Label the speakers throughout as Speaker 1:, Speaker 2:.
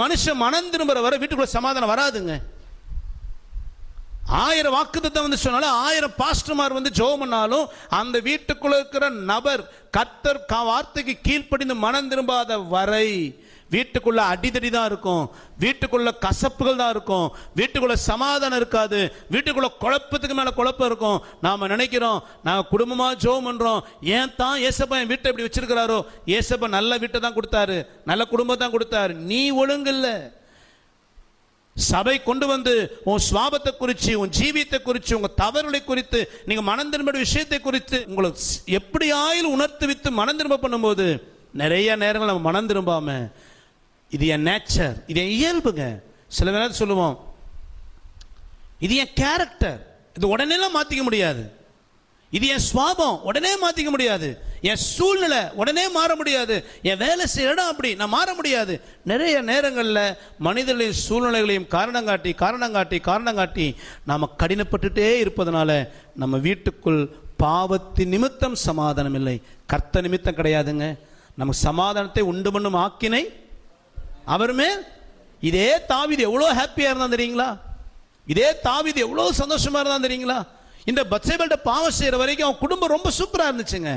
Speaker 1: மனுஷன் மனம் திரும்புற வரை வீட்டுக்குள்ள சமாதானம் வராதுங்க. ஆயிரம் வாக்குத்தத்தம் வந்து சொன்னாலும் ஆயிரம் பாஸ்டர்மார் வந்து ஜோமனாலும் பண்ணாலும் அந்த வீட்டுக்குள்ள இருக்கிற நபர் கத்தர் கா- வார்த்தைக்கு கீழ்ப்படிந்து மனம் திரும்பாத வரை வீட்டுக்குள்ள அடிதடி தான் இருக்கும். வீட்டுக்குள்ள கசப்புகள் தான் இருக்கும். வீட்டுக்குள்ள சமாதானம் இருக்காது. வீட்டுக்குள்ள குழப்பத்துக்கு மேல குழப்பம் இருக்கும். நாம நினைக்கிறோம் நாங்க குடும்பமா ஜோம் பண்றோம். ஏன் தான் ஏசப்பா என் வீட்டை இப்படி வச்சிருக்கிறாரோ? ஏசப்பா நல்ல வீட்டை தான் கொடுத்தாரு. நல்ல குடும்பம் தான் கொடுத்தாரு. நீ ஒழுங்கு இல்லை. சபை கொண்டு வந்து உன் சுவாபத்தை குறித்து உன் ஜீவியத்தை குறித்து உங்கள் தவறுகளை குறித்து நீங்கள் மனந்திரும்ப விஷயத்தை குறித்து உங்களுக்கு எப்படி ஆயில் உணர்த்து வித்து மனந்திரும்ப பண்ணும்போது நிறைய நேரங்கள் நம்ம மனம் திரும்பாம இது என் நேச்சர் இது என் இயல்புங்க. சில நேரம் சொல்லுவோம் இது என் கேரக்டர் இது உடனேலாம் மாற்றிக்க முடியாது. இது என் சுவாபம் உடனே மாற்றிக்க முடியாது. என் சூழ்நிலை உடனே மாற முடியாது. என் வேலை செய்ய இடம் அப்படி நான் மாற முடியாது. நிறைய நேரங்களில் மனிதர்களின் சூழ்நிலைகளையும் காரணம் காட்டி காரணம் காட்டி காரணம் காட்டி நாம் கடினப்பட்டுட்டே இருப்பதனால நம்ம வீட்டுக்குள் பாவத்தின் நிமித்தம் சமாதானம் இல்லை. கர்த்த நிமித்தம் கிடையாதுங்க. நமக்கு சமாதானத்தை உண்டு பண்ணும் ஆக்கினை அவர் மேல் இதே தாவிது எவ்வளோ ஹாப்பியாக இருந்தான் தெரியுங்களா? இதே தாவிது எவ்வளோ சந்தோஷமாக இருந்தான் தெரியுங்களா? இந்த பச்சைபல்ட்ட பாவம் செய்கிற வரைக்கும் அவன் குடும்பம் ரொம்ப சூப்பராக இருந்துச்சுங்க.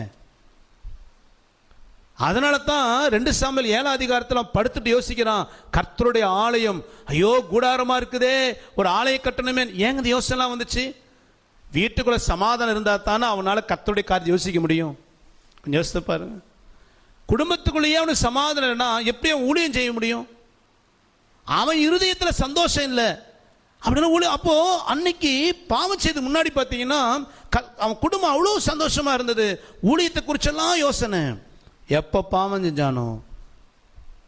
Speaker 1: அதனால தான் ரெண்டு சாம்பல் ஏழாம் அதிகாரத்தில் படுத்துட்டு யோசிக்கிறான் கர்த்தருடைய ஆலயம் ஐயோ கூடாரமாக இருக்குதே ஒரு ஆலய கட்டணமே. ஏங்க இந்த யோசனைலாம் வந்துச்சு. வீட்டுக்குள்ளே சமாதானம் இருந்தால் தானே அவனால் கர்த்தருடைய காரியத்தை யோசிக்க முடியும். கொஞ்சம் யோசித்து பாருங்கள் குடும்பத்துக்குள்ளேயே அவனுக்கு சமாதானம் இல்லைன்னா எப்படி அவன் ஊழியம் செய்ய முடியும்? அவன் இருதயத்தில் சந்தோஷம் இல்லை. அப்படின்னு ஊழி அப்போ அன்னைக்கு பாவம் செய்து முன்னாடி பார்த்தீங்கன்னா அவன் குடும்பம் அவ்வளோ சந்தோஷமா இருந்தது. ஊழியத்தை குறிச்செல்லாம் யோசனை. எப்போ பாவம் செஞ்சானோ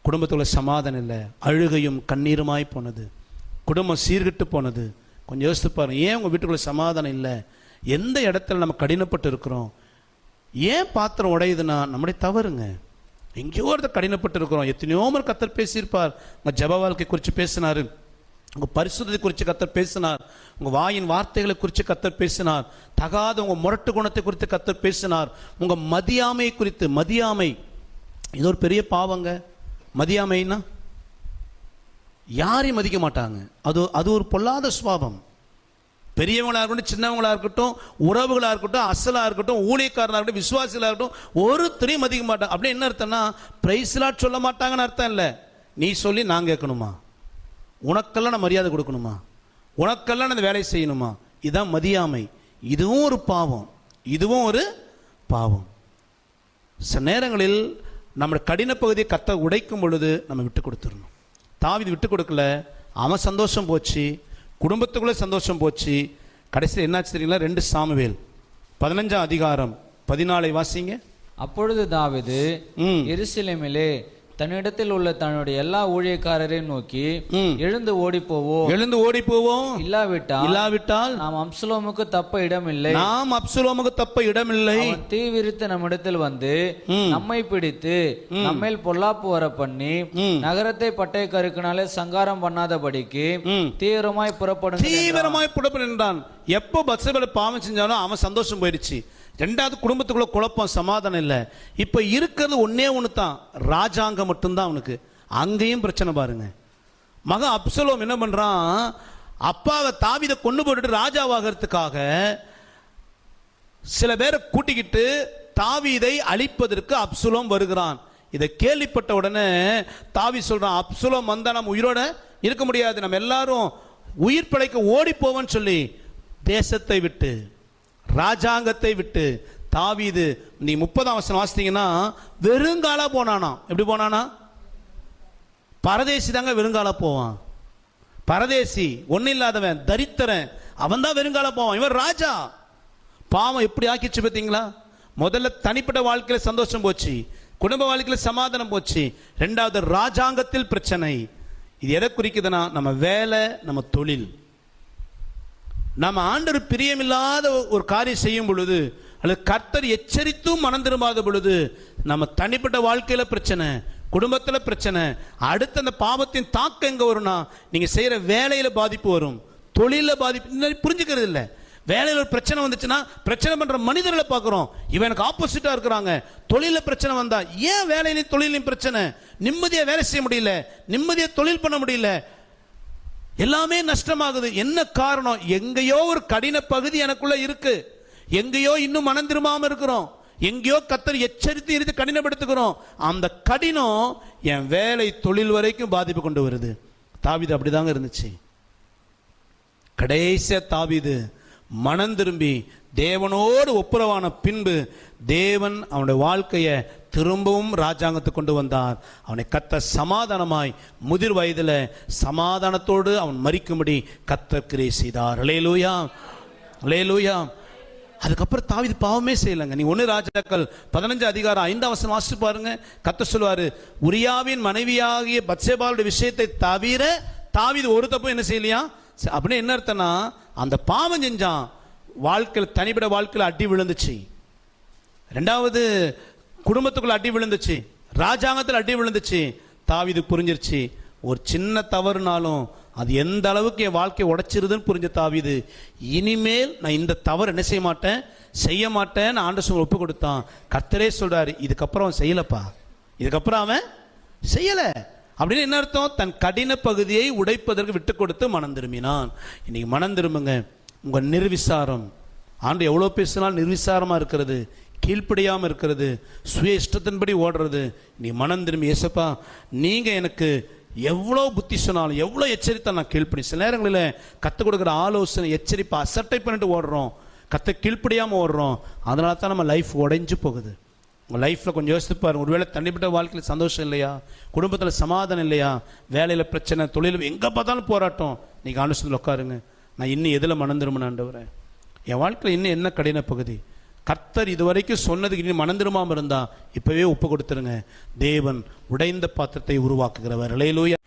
Speaker 1: குடும்பத்துக்குள்ள சமாதானம் இல்லை. அழுகையும் கண்ணீருமாய் போனது. குடும்பம் சீர்கிட்டு போனது. கொஞ்சம் யோசித்து பாருங்க ஏன் உங்கள் வீட்டுக்குள்ளே சமாதானம் இல்லை? எந்த இடத்துல நம்ம கடினப்பட்டு இருக்கிறோம்? ஏன் பாத்திரம் உடையுதுன்னா நம்முடைய தவறுங்க. எங்கேயோ ஒருத்தர் கடினப்பட்டு இருக்கிறோம் எத்தனையோ முறை கத்தர் பேசியிருப்பார். உங்கள் ஜப வாழ்க்கை குறித்து பேசினார். உங்கள் பரிசுத்தத்தை குறித்து கத்தர் பேசினார். உங்கள் வாயின் வார்த்தைகளை குறித்து கத்தர் பேசினார். தகாத உங்கள் முரட்டு குணத்தை குறித்து கத்தர் பேசினார். உங்கள் மதியாமை குறித்து மதியாமை. இது ஒரு பெரிய பாவங்க. மதியாமைன்னா யாரையும் மதிக்க மாட்டாங்க. அது அது ஒரு பொல்லாத சுவாபம் பெரியவங்களாக இருக்கட்டும் சின்னவங்களாக இருக்கட்டும் உறவுகளாக இருக்கட்டும் அசலாக இருக்கட்டும் ஊழியக்காரனாக இருக்கட்டும் விசுவாசிகளாக இருக்கட்டும் ஒருத்தரையும் மதிக்க மாட்டாங்க. அப்படின்னு என்ன அர்த்தம்னா பிரைஸ்லாட் சொல்ல மாட்டாங்கன்னு அர்த்தம் இல்லை. நீ சொல்லி நான் கேட்கணுமா? உனக்கெல்லாம் நான் மரியாதை கொடுக்கணுமா? உனக்கெல்லாம் நான் இந்த வேலையை செய்யணுமா? இதான் மதியாமை. இதுவும் ஒரு பாவம். இதுவும் ஒரு பாவம். சில நேரங்களில் நம்ம கடின பகுதியை கத்த உடைக்கும் பொழுது நம்ம விட்டு கொடுத்துடணும். தாவிது விட்டு கொடுக்கல. அவன் சந்தோஷம் போச்சு. குடும்பத்துக்குள்ளே சந்தோஷம் போச்சு. கடைசியில் என்னாச்சு தெரியுங்களா? ரெண்டு சாமுவேல். பதினஞ்சாம் அதிகாரம் பதினாலை வாசிங்க.
Speaker 2: அப்பொழுது தாவீது எருசலேமிலே தன்னிடத்தில் உள்ள தன்னுடைய எல்லா ஊழியக்காரரையும் நோக்கி. எழுந்து ஓடிப் போவோம்
Speaker 1: எழுந்து ஓடி போவோம்
Speaker 2: இல்லாவிட்டால்
Speaker 1: இல்லாவிட்டால்
Speaker 2: நாம் அம்சலோமுக்கு தப்ப இடமில்லை
Speaker 1: நாம் அப்சுலோமுக்கு தப்ப இடமில்லை
Speaker 2: அவன் தீ விரித்து நம்மிடத்தில் வந்து. நம்மை பிடித்து நம்மேல் பொல்லாப்பு வர பண்ணி. நகரத்தை பட்டய கருக்கினாலே சங்காரம் பண்ணாதபடிக்கு. தீவிரமாய் புறப்படும்
Speaker 1: தீவிரமாய் புடப்பன் என்றான் எப்போ பத்சபல பாவம் செஞ்சாலும் அவன் சந்தோஷம் போயிடுச்சு. ரெண்டாவது குடும்பத்துக்குள்ள குழப்பம் சமாதானம் இல்லை. இப்போ இருக்கிறது ஒன்றே ஒன்று தான் ராஜாங்கம் மட்டும்தான் அவனுக்கு. அங்கேயும் பிரச்சனை பாருங்க. மகன் அப்சலோம் என்ன பண்ணுறான் அப்பாவை தாவிதை கொண்டு போட்டுட்டு ராஜாவாகிறதுக்காக சில பேரை கூட்டிக்கிட்டு தாவீதை அழிப்பதற்கு அப்சுலோம் வருகிறான். இதை கேள்விப்பட்ட உடனே தாவி சொல்றான் அப்சுலோம் வந்தா நம்ம உயிரோட இருக்க முடியாது. நம்ம எல்லாரும் உயிர் பிழைக்க ஓடி போவோம்னு சொல்லி. தேசத்தை விட்டு ராஜாங்கத்தை விட்டு தாவீது நீ முப்பதாம் வருஷம் வாசித்தீங்கன்னா வெறுங்கால போனானா? எப்படி போனானா? பரதேசி தாங்க வெறுங்கால போவான். பரதேசி ஒன்றும் இல்லாதவன் தரித்திரன் அவன் தான் வெறுங்கால போவான். இவன் ராஜா. பாவம் எப்படி ஆக்கிச்சு பார்த்தீங்களா? முதல்ல தனிப்பட்ட வாழ்க்கையில் சந்தோஷம் போச்சு குடும்ப வாழ்க்கையில் சமாதானம் போச்சு. ரெண்டாவது ராஜாங்கத்தில் பிரச்சனை. இது எதை குறிக்குதுன்னா நம்ம வேலை நம்ம தொழில். நம்ம ஆண்டர் பிரியமில்லாத ஒரு காரியம் செய்யும் பொழுது அல்லது கர்த்தர் எச்சரித்தும் மனம் திரும்பாத பொழுது நம்ம தனிப்பட்ட வாழ்க்கையில் பிரச்சனை குடும்பத்தில் பிரச்சனை அடுத்து அந்த பாவத்தின் தாக்கம் எங்கே வரும்னா நீங்கள் செய்கிற வேலையில் பாதிப்பு வரும். தொழிலில் பாதிப்பு இந்த மாதிரி புரிஞ்சுக்கிறது இல்லை. வேலையில் ஒரு பிரச்சனை வந்துச்சுன்னா பிரச்சனை பண்ணுற மனிதர்களை பார்க்குறோம். இவன் எனக்கு ஆப்போசிட்டாக இருக்கிறாங்க. தொழிலில் பிரச்சனை வந்தா ஏன் வேலையிலையும் தொழிலையும் பிரச்சனை? நிம்மதியாக வேலை செய்ய முடியல. நிம்மதியாக தொழில் பண்ண முடியல. எல்லாமே நஷ்டமாகுது. என்ன காரணம்? எங்கேயோ ஒரு கடின பகுதி எனக்குள்ள இருக்கு. எங்கேயோ இன்னும் மனம் திரும்பாம இருக்கிறோம். எங்கேயோ கத்தர் எச்சரித்து இருந்து கடினப்படுத்துகிறோம். அந்த கடினம் என் வேலை தொழில் வரைக்கும் பாதிப்பு கொண்டு வருது. தாவிது அப்படிதாங்க இருந்துச்சு. கடைசியா தாவிது மனம் திரும்பி தேவனோடு ஒப்புரவான பின்பு தேவன் அவனுடைய வாழ்க்கையை திரும்பவும் ராஜாங்கத்தை கொண்டு வந்தார் அவனை கத்த சமாதானமாய். முதிர் வயதில் சமாதானத்தோடு அவன் மறிக்கும்படி கத்த கிரே செய்தார். அலேலூயா அலேலூயா அதுக்கப்புறம் தாவிது பாவமே செய்யலைங்க. நீ ஒன்று ராஜாக்கள் பதினஞ்சு அதிகாரம் ஐந்தாம் வருஷம் வாசிச்சு பாருங்க. கத்த சொல்லுவார் உரியாவின் மனைவியாகிய பத்சேபாலுடைய விஷயத்தை தவிர தாவிது ஒரு தப்பும் என்ன செய்யலையா? அப்படின்னு என்ன அர்த்தம்னா அந்த பாவம் செஞ்சான். வாழ்க்கையில் தனிப்பட வாழ்க்கையில் அடி விழுந்துச்சு. ரெண்டாவது குடும்பத்துக்குள்ள அடி விழுந்துச்சு. ராஜாங்கத்தில் அடி விழுந்துச்சு. தாவிது புரிஞ்சிருச்சு. ஒரு சின்ன தவறுனாலும் அது எந்த அளவுக்கு என் வாழ்க்கையை உடைச்சிருதுன்னு புரிஞ்ச தாவிது. இனிமேல் நான் இந்த தவறு என்ன செய்ய மாட்டேன்? செய்ய மாட்டேன்னு ஆண்ட சொல்ல ஒப்பு கொடுத்தான். கர்த்தரே சொல்றாரு இதுக்கப்புறம் அவன் செய்யலப்பா. இதுக்கப்புறம் அவன் செய்யலை. அப்படின்னு என்ன அர்த்தம்? தன் கடின பகுதியை உடைப்பதற்கு விட்டு கொடுத்து மனம் திரும்பினான். இன்னைக்கு மனம் திரும்புங்க. உங்கள் நிர்விசாரம். ஆண்டு எவ்வளோ பேசினாலும் நிர்விசாரமாக இருக்கிறது. கீழ்ப்படியாமல் இருக்கிறது சுய இஷ்டத்தின்படி ஓடுறது. நீ மனம் திரும்பி ஏசப்பா நீங்கள் எனக்கு எவ்வளோ புத்தி சொன்னாலும் எவ்வளோ எச்சரித்தா நான் கீழ்ப்படி. சில நேரங்களில் கற்றுக் கொடுக்குற ஆலோசனை எச்சரிப்பை அசட்டை பண்ணிட்டு ஓடுறோம். கத்த கீழ்ப்படியாமல் ஓடுறோம். அதனால தான் நம்ம லைஃப் உடைஞ்சு போகுது. உங்கள் லைஃப்பில் கொஞ்சம் யோசித்து பாருங்க. ஒருவேளை தனிப்பட்ட வாழ்க்கையில் சந்தோஷம் இல்லையா? குடும்பத்தில் சமாதானம் இல்லையா? வேலையில் பிரச்சனை தொழில் எங்கே பார்த்தாலும் போராட்டம். நீங்கள் ஆலோசனையில் உட்காருங்க. நான் இன்னும் எதில் மனம் திரும்பினாண்டவரேன் என் வாழ்க்கையில் இன்னும் என்ன கடின பகுதி? கர்த்தர் இதுவரைக்கும் சொன்னதுக்கு நீ மனம் திரும்பாம இருந்தா இப்பவே ஒப்பு கொடுத்துருங்க. தேவன் உடைந்த பாத்திரத்தை உருவாக்குகிறவர். இளையலூயா